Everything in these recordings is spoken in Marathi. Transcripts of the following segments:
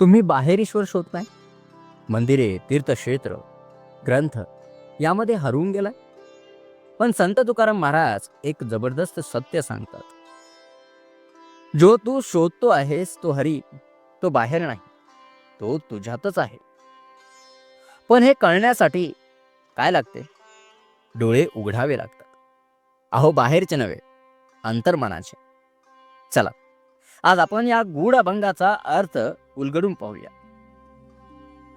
तुम्ही बाहेर ईश्वर शोधताय मंदिरे तीर्थक्षेत्र ग्रंथ यामध्ये हरवून गेलाय? पण संत तुकाराम महाराज एक जबरदस्त सत्य सांगतात. जो तू शोधतो आहेस तो हरी तो बाहेर नाही तो तुझ्यातच आहे. पण हे कळण्यासाठी काय लागते? डोळे उघडावे लागतात. अहो बाहेरचे नव्हे अंतर्मनाचे. चला आज आपण या गूढ अभंगाचा अर्थ उलगडून पाहूया.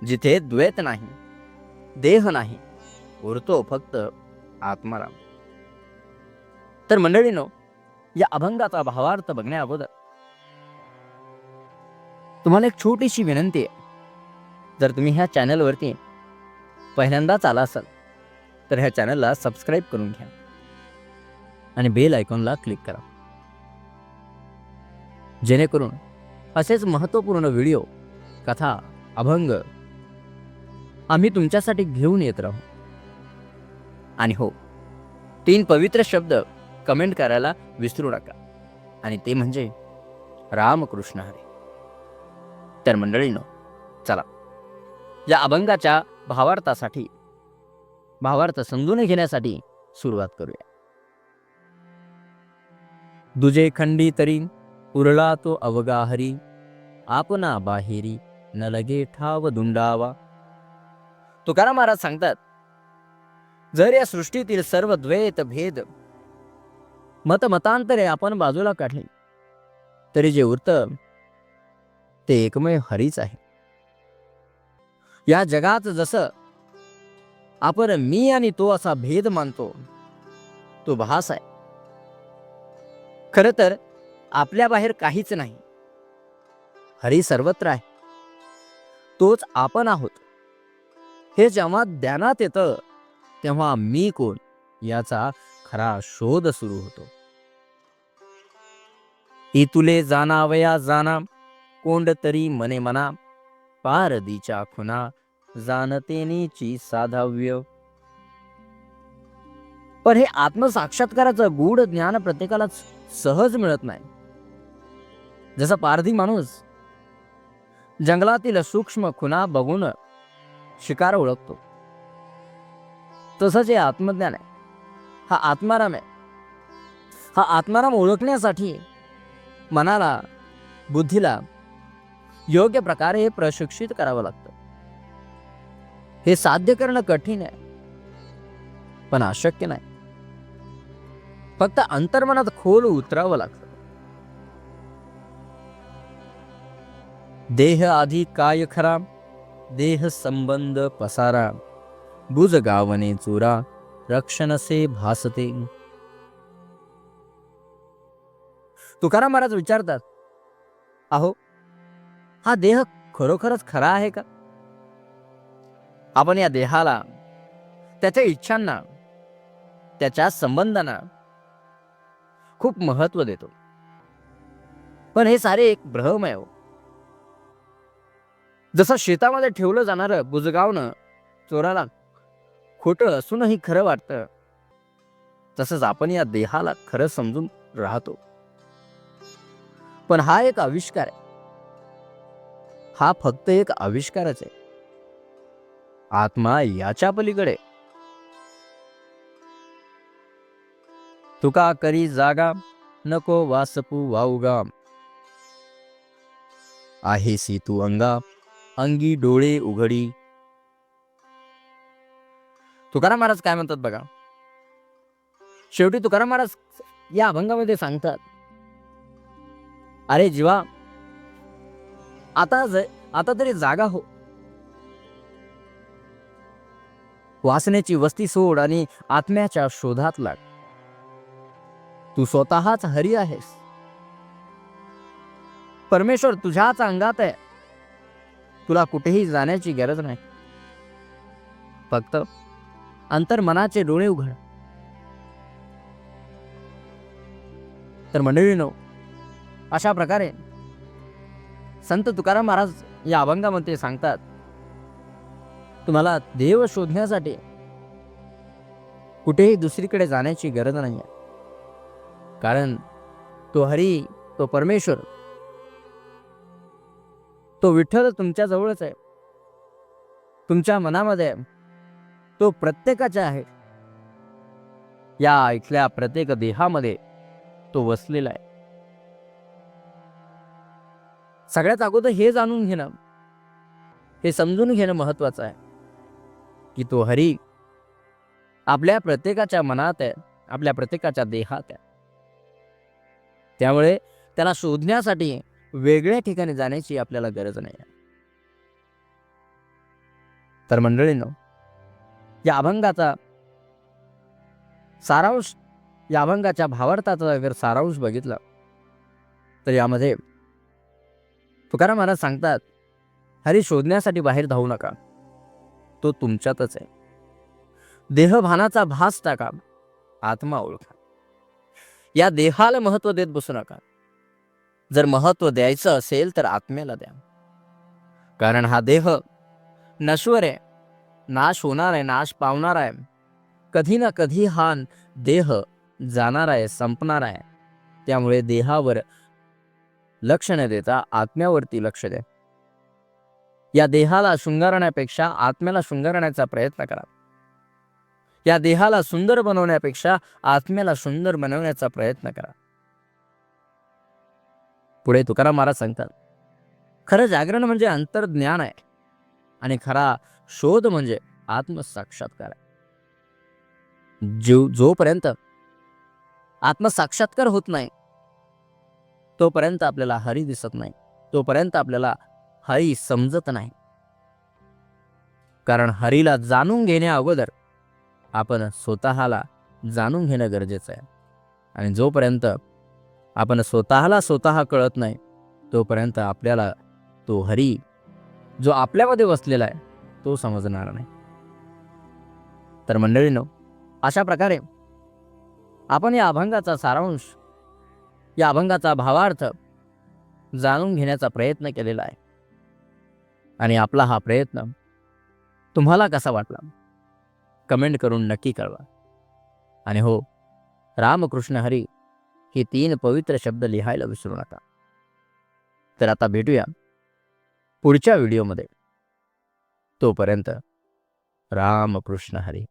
जिथे द्वैत नाही देह नाही उरतो फक्त आत्माराम. तर मंडळीनो या अभंगाचा भावार्थ बघण्या अगोदर तुम्हाला एक छोटीशी विनंती आहे. जर तुम्ही ह्या चॅनलवरती पहिल्यांदाच आला असाल तर ह्या चॅनलला सबस्क्राईब करून घ्या. आणि बेल आयकॉनला क्लिक करा. जेणेकरून असेच महत्त्वपूर्ण व्हिडिओ कथा अभंग आम्ही तुमच्यासाठी घेऊन येत राहू. आणि हो तीन पवित्र शब्द कमेंट करायला विसरू नका. आणि ते म्हणजे रामकृष्ण हरे. तर मंडळीनं चला. या अभंगाच्या भावार्थासाठी भावार्थ समजून घेण्यासाठी सुरुवात करूया. दुजे खंडी तरी उरला तो अवगाहरी आपना बाहेरी न लगे ठाव दुंडावा तुकाराम महाराज सांगतात जर या सृष्टीतील सर्व द्वैत भेद मतमतांतरे आपण बाजूला काढली तरी जे उरतं ते एकमेव हरीच आहे या जगात जसं आपण मी आणि तो असा भेद मानतो तो भास आहे खर तर आपल्या बाहेर काहीच नाही. हरी सर्वत्र आहे. तोच आपण आहोत. हे जेव्हा ध्यानात येतं तेव्हा मी कोण याचा खरा शोध सुरू होतो. इतुले जाणावया जाना कोंड तरी मने मना पारदीच्या खुना जाणतेनेची साधाव्य. पण हे आत्मसाक्षात्काराचं गूढ ज्ञान प्रत्येकाला सहज मिळत नाही. जसा पारधी माणूस जंगलातील सूक्ष्म खुना बघून शिकार ओळखतो. तसंच हे आत्मज्ञान आहे. हा आत्माराम आहे. हा आत्माराम ओळखण्यासाठी मनाला बुद्धीला योग्य प्रकारे हे प्रशिक्षित करावं लागतं. हे साध्य करणं कठीण आहे पण अशक्य नाही. फक्त अंतर्मनात खोल उतरावं लागतं. देह आधी काय खरा देह संबंध पसारा बुज गावने चुरा रक्षणसे भासते. तुकाराम महाराज विचारतात अहो हा देह खरोखरच खरा आहे का? आपण या देहाला त्याच्या इच्छांना त्याच्या संबंधांना खूप महत्त्व देतो. पण हे सारे एक भ्रम आहे हो. जसं शेतामध्ये ठेवलं जाणारं बुजगावनं चोराला खोटं असूनही खरं वाटतं तसंच आपण या देहाला खरं समजून राहतो. पण हा एक आविष्कार आहे. हा फक्त एक आविष्कारच आहे. आत्मा याच्या पलीकडे. तुका करी जागा नको वासपू आहे सी तू अंगा अंगी डोळे उघडी. तुकाराम महाराज काय म्हणतात बघा? शेवटी तुकाराम महाराज या अभंगामध्ये सांगतात अरे जीवा आता आता तरी जागा हो. वासनेची वस्ती सोड आणि आत्म्याच्या शोधात लाग. तू स्वतःच हरी आहेस. परमेश्वर तुझ्याच अंगात आहे. तुला कुठेही जाण्याची गरज नाही. फक्त अंतर्मनाचे डोळे उघड. तर मंडळीनो अशा प्रकारे संत तुकाराम महाराज या अभंगामध्ये सांगतात तुम्हाला देव शोधण्यासाठी कुठेही दुसरीकडे जाण्याची गरज नाही आहे कारण तो हरी तो परमेश्वर तो विठ्ठल तुमच्या जवळच आहे. तुमच्या मनामध्ये आहे. तो प्रत्येकाच्या आहे. या इथल्या प्रत्येक देहामध्ये तो वसलेला आहे. सगळ्यात अगोदर हे जाणून घेणं हे समजून घेणं महत्वाचं आहे. की तो हरी आपल्या प्रत्येकाच्या मनात आहे आपल्या प्रत्येकाच्या देहात आहे. त्यामुळे त्याला शोधण्यासाठी वेगळ्या ठिकाणी जाण्याची आपल्याला गरज नाही. आहे तर मंडळींनो या अभंगाचा सारांश या अभंगाच्या भावार्थाचा जर सारांश बघितला तर यामध्ये तुकाराम महाराज सांगतात हरी शोधण्यासाठी बाहेर धावू नका. तो तुमच्यातच आहे. देहभानाचा भास टाका आत्मा ओळखा. या देहाला महत्त्व देत बसू नका. जर महत्त्व द्यायचं असेल तर आत्म्याला द्या. कारण हा देह नश्वर आहे. नाश होणार आहे नाश पावणार आहे. कधी ना कधी हा देह जाणार आहे संपणार आहे. त्यामुळे देहावर लक्ष न देता आत्म्यावरती लक्ष द्या. या देहाला शृंगारण्यापेक्षा आत्म्याला शृंगारण्याचा प्रयत्न करा. या देहाला सुंदर बनवण्यापेक्षा आत्म्याला सुंदर बनवण्याचा प्रयत्न करा. पुढे तुकाराम महाराज सांगतात खरं जागरण म्हणजे अंतर्ज्ञान आहे आणि खरा शोध म्हणजे आत्मसाक्षात्कार आहे. जीव जोपर्यंत आत्मसाक्षात्कार होत नाही तोपर्यंत आपल्याला हरी दिसत नाही तोपर्यंत आपल्याला हरी समजत नाही. कारण हरीला जाणून घेण्या अगोदर आपण स्वतःला जाणून घेणं गरजेचं आहे. आणि जोपर्यंत आपण स्वतःला स्वतः कळत नाही तोपर्यंत आपल्याला तो हरी जो आपल्यामध्ये बसलेला आहे तो समजणार नाही. तर मंडळीनो अशा प्रकारे आपण या अभंगाचा सारांश या अभंगाचा भावार्थ जाणून घेण्याचा प्रयत्न केलेला आहे. आणि आपला हा प्रयत्न तुम्हाला कसा वाटला? कमेंट करून नक्की कळवा. आणि हो रामकृष्ण हरी हे तीन पवित्र शब्द लिहायला विसरू नका. तर आता भेटूया पुढच्या व्हिडिओमध्ये. तोपर्यंत रामकृष्ण हरी.